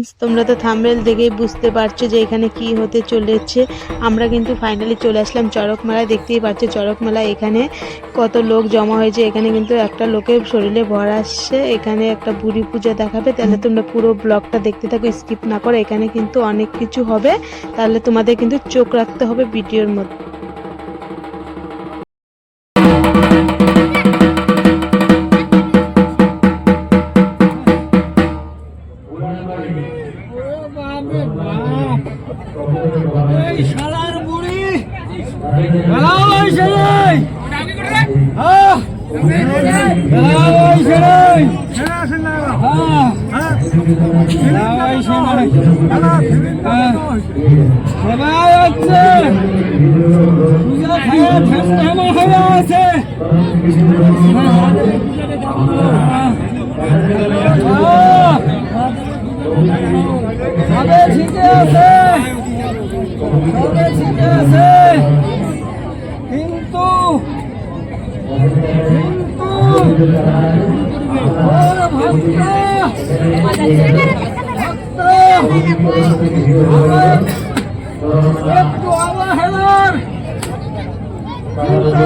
Friends তোমরা তো thumbnail দেখেই বুঝতে পারছ যে এখানে কি হতে চলেছে। আমরা কিন্তু ফাইনালি চলে আসলাম চড়ক মেলায় দেখতেই পাচ্ছ চড়ক মেলায় এখানে কত লোক জমা হয়েছে। এখানে কিন্তু একটা লোকের শরীরে ভর আসছে। এখানে একটা বুড়ি পূজা দেখাবে। তাহলে তোমরা পুরো ব্লগটা দেখতে থাকো স্কিপ না করে। এখানে কিন্তু অনেক কিছু হবে। তাহলে তোমাদের কিন্তু চোখ রাখতে হবে ভিডিওর মধ্যে। সবাই হচ্ছে পূজা খাওয়া ঠান্ডা হয়ে আছে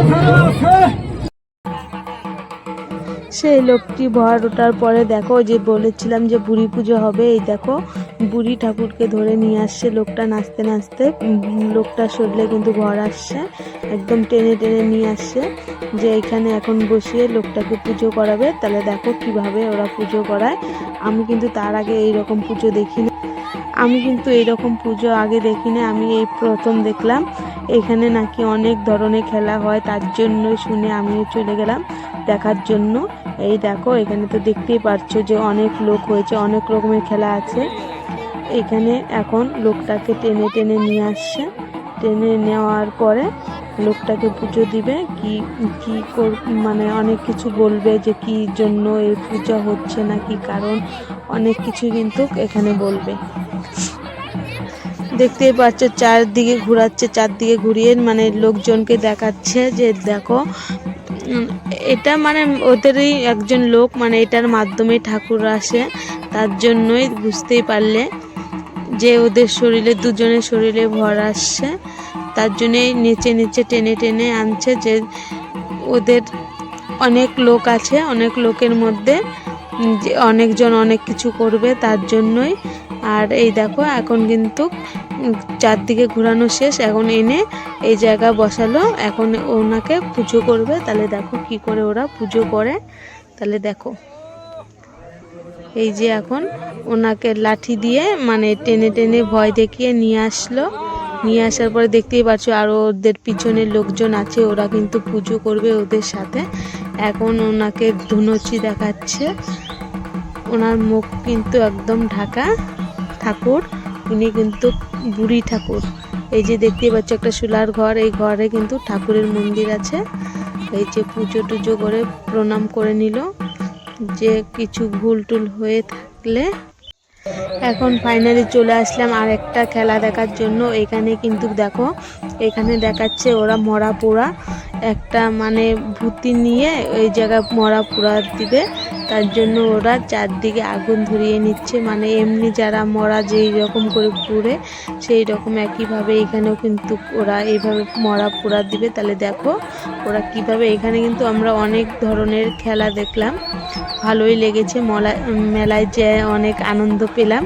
কিন্তু আছে সেই লোকটি ভর ওঠার পরে দেখো যে বলেছিলাম যে বুড়ি পুজো হবে, এই দেখো বুড়ি ঠাকুরকে ধরে নিয়ে আসছে লোকটা নাচতে নাচতে। লোকটার শরীরে কিন্তু ভর আসছে, একদম টেনে টেনে নিয়ে আসছে যে এখানে এখন বসিয়ে লোকটাকে পুজো করাবে। তাহলে দেখো কীভাবে ওরা পুজো করায়। আমি কিন্তু তার আগে এই রকম পুজো দেখিনি। আমি কিন্তু এইরকম পুজো আগে দেখিনি, আমি এই প্রথম দেখলাম। এখানে নাকি অনেক ধরনের খেলা হয়, তার জন্যই শুনে আমিও চলে গেলাম। দেখার জন্য। এই দেখো, এখানে তো দেখতেই পারছ যে অনেক লোক হয়েছে, অনেক রকমের খেলা আছে। এখানে এখন লোকটাকে টেনে টেনে নিয়ে আসছে। টেনে নেওয়ার পরে লোকটাকে পুজো দিবে। কি কি মানে অনেক কিছু বলবে যে কি জন্য এই পূজা হচ্ছে না কি কারণ, অনেক কিছু কিন্তু এখানে বলবে। দেখতেই পাচ্ছ, চারদিকে ঘোরাচ্ছে, চারদিকে ঘুরিয়ে মানে লোকজনকে দেখাচ্ছে যে দেখো এটা মানে ওদেরই একজন লোক মানে এটার মাধ্যমে ঠাকুর আসে, তার জন্যই বুঝতেই পারলে যে ওদের শরীরে, দুজনের শরীরে ভর আসছে। তার জন্যই নিচে নিচে টেনে টেনে আনছে যে ওদের অনেক লোক আছে, অনেক লোকের মধ্যে অনেকজন অনেক কিছু করবে, তার জন্যই আর এই দেখো, এখন কিন্তু চারদিকে ঘোরানো শেষ। এখন এনে এই জায়গা বসালো। এখন ওনাকে পুজো করবে। তাহলে দেখো কি করে ওরা পুজো করে। তাহলে দেখো। এই যে এখন ওনাকে লাঠি দিয়ে মানে টেনে টেনে ভয় দেখিয়ে নিয়ে আসলো। নিয়ে আসার পরে দেখতেই পাচ্ছ আরও ওদের পিছনে লোকজন আছে। ওরা কিন্তু পুজো করবে ওদের সাথে। এখন ওনাকে ধুনুচি দেখাচ্ছে। ওনার মুখ কিন্তু একদম ঢাকা। ঠাকুর, উনি কিন্তু বুড়ি ঠাকুর। এই যে দেখতে পাচ্ছ একটা সোলার ঘর, এই ঘরে কিন্তু ঠাকুরের মন্দির আছে। এই যে পুজো টুজো করে প্রণাম করে নিল, যে কিছু ভুল টুল হয়ে থাকলে। এখন ফাইনালি চলে আসলাম আর একটা খেলা দেখার জন্য। এখানে কিন্তু দেখো এখানে দেখাচ্ছে ওরা মরা পোড়া। একটা মানে ভূতি নিয়ে ওই জায়গায় মরা পোড়া দিবে। তার জন্য ওরা চারদিকে আগুন ধরিয়ে নিচ্ছে। মানে এমনি যারা মরা যেই রকম করে পুড়ে, সেই রকম একইভাবে এখানেও কিন্তু ওরা এইভাবে মরা পোড়া দিবে। তাহলে দেখো ওরা কীভাবে, এখানে কিন্তু আমরা অনেক ধরনের খেলা দেখলাম। ভালোই লেগেছে, মলা, মেলায় যে অনেক আনন্দ পেলাম।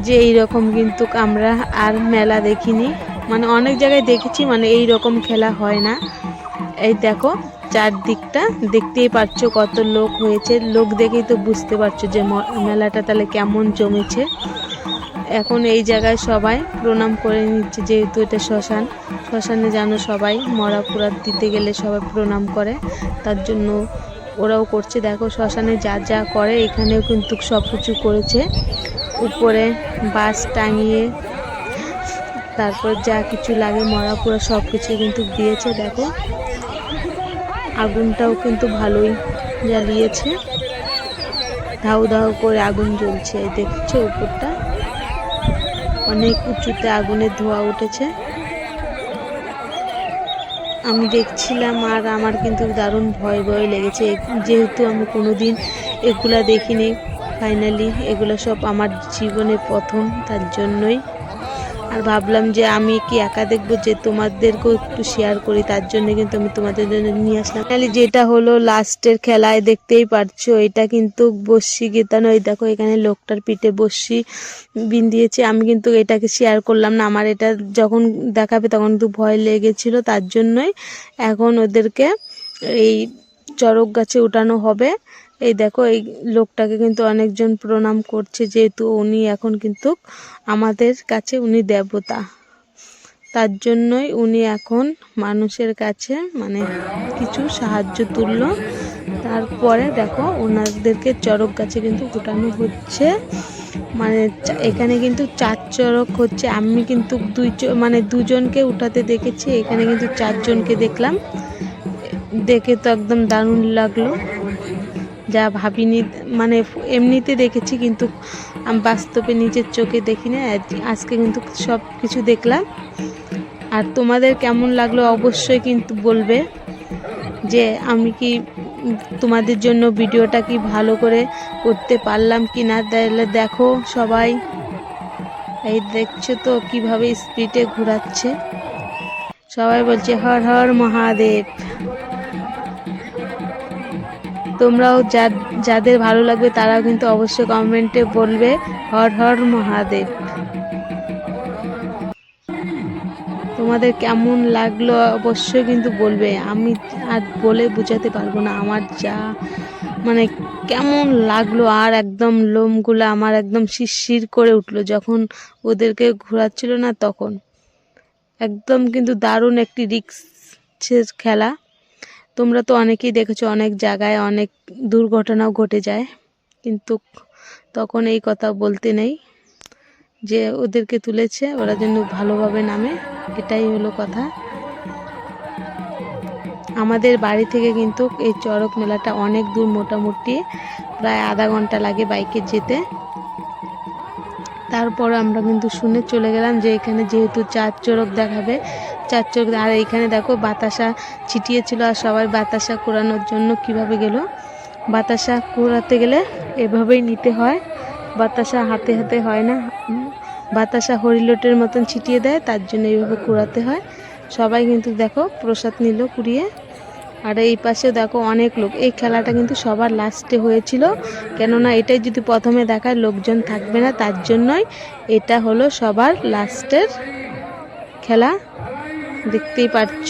যে এই রকম কিন্তু আমরা আর মেলা দেখিনি। মানে অনেক জায়গায় দেখেছি মানে এই রকম খেলা হয় না। এই দেখো, চারদিকটা, দেখতেই পাচ্ছ কত লোক হয়েছে। লোক দেখেই তো বুঝতে পারছ যে মেলাটা তাহলে কেমন জমেছে। এখন এই জায়গায় সবাই প্রণাম করে নিচ্ছে, যেহেতু এটা শ্মশান। শ্মশানে জানো সবাই মরা পুরা দিতে গেলে সবাই প্রণাম করে। তার জন্য ওরাও করছে। দেখো, শ্মশানে যা যা করে, এখানেও কিন্তু সব কিছু করেছে। উপরে বাস টাঙিয়ে তারপর যা কিছু লাগে মরা পুরা সব কিছু কিন্তু দিয়েছে, দেখো। আগুনটাও কিন্তু ভালোই জ্বালিয়েছে। ধাউ ধাউ করে আগুন জ্বলছে দেখছ উপরটা? অনেক উঁচুতে আগুনের ধোঁয়া উঠেছে। আমি দেখছিলাম আর আমার কিন্তু দারুণ ভয় ভয় লেগেছে। যেহেতু আমি কোনোদিন এগুলা দেখিনি ফাইনালি এগুলো সব আমার জীবনে প্রথম, তার জন্যই। আর ভাবলাম যে আমি কি একা দেখব যে তোমাদেরকেও একটু শেয়ার করি, তার জন্য কিন্তু আমি তোমাদের জন্য নিয়ে আসলাম। যেটা হলো লাস্টের খেলায় দেখতেই পারছ, এটা কিন্তু বস্যি গেতানো এই দেখো এখানে লোকটার পিঠে বস্যি বিন দিয়েছে আমি কিন্তু এটাকে শেয়ার করলাম না, আমার এটা যখন দেখাবে তখন কিন্তু ভয় লেগেছিল, তার জন্যই এখন ওদেরকে এই চড়ক গাছে উঠানো হবে। এই দেখো, এই লোকটাকে কিন্তু অনেকজন প্রণাম করছে, যেহেতু উনি এখন কিন্তু আমাদের কাছে উনি দেবতা। তার জন্যই উনি এখন মানুষের কাছে মানে কিছু সাহায্য তুললো। তারপরে দেখো, ওনাদেরকে চড়ক গাছে কিন্তু উঠানো হচ্ছে। মানে এখানে কিন্তু চার চড়ক হচ্ছে। আমি কিন্তু দুই মানে দুজনকে উঠাতে দেখেছি, এখানে কিন্তু চারজনকে দেখলাম। দেখে তো একদম দারুণ লাগল। যা ভাবিনি মানে এমনিতে দেখেছি কিন্তু আমি বাস্তবে নিজের চোখে দেখিনি আজ- আজকে কিন্তু সব কিছু দেখলাম। আর তোমাদের কেমন লাগল অবশ্যই কিন্তু বলবে যে আমি কি তোমাদের জন্য ভিডিওটা কি ভালো করে করতে পারলাম কি না, তাহলে দেখো সবাই। এই দেখছ তো কীভাবে স্পিডে ঘোরাচ্ছে। সবাই বলছে, হর হর মহাদেব। তোমরাও যাদের ভালো লাগবে তারাও কিন্তু অবশ্যই কমেন্টে বলবে। হর হর মহাদেব। তোমাদের কেমন লাগল অবশ্যই কিন্তু বলবে। আমি আর বলে বোঝাতে পারব না আমার যা মানে কেমন লাগল আর একদম লোমগুলো আমার একদম শিরশির করে উঠল যখন ওদেরকে ঘোরাচ্ছিল না তখন। একদম কিন্তু দারুণ একটি রিক্সের খেলা। তোমরা তো অনেকেই দেখেছ, অনেক জায়গায় অনেক দুর্ঘটনাও ঘটে যায়, কিন্তু তখন এই কথা বলতে নেই যে ওদেরকে তুলেছে, ওরা যেন ভালোভাবে নামে, এটাই হলো কথা। আমাদের বাড়ি থেকে কিন্তু এই চড়ক মেলাটা অনেক দূর মোটামুটি, প্রায় আধা ঘণ্টা লাগে বাইকে যেতে। তারপর আমরা কিন্তু শুনে চলে গেলাম যে এখানে যেহেতু চার চড়ক দেখাবে চার চড়ক আর এইখানে দেখো বাতাসা ছিটিয়েছিল আর সবাই বাতাসা কোরানোর জন্য কীভাবে গেল? বাতাসা কোরাতে গেলে এভাবেই নিতে হয়। বাতাসা হাতে হাতে হয় না। বাতাসা হরিলোটের মতন ছিটিয়ে দেয়, তার জন্য এইভাবে কুড়াতে হয়। সবাই কিন্তু দেখো প্রসাদ নিল কুড়িয়ে। আর এই পাশে দেখো অনেক লোক। এই খেলাটা কিন্তু সবার লাস্টে হয়েছিল। কেননা এটাই যদি প্রথমে দেখায় লোকজন থাকবে না, তার জন্যই এটা হলো সবার লাস্টের খেলা। দেখতেই পাচ্ছ।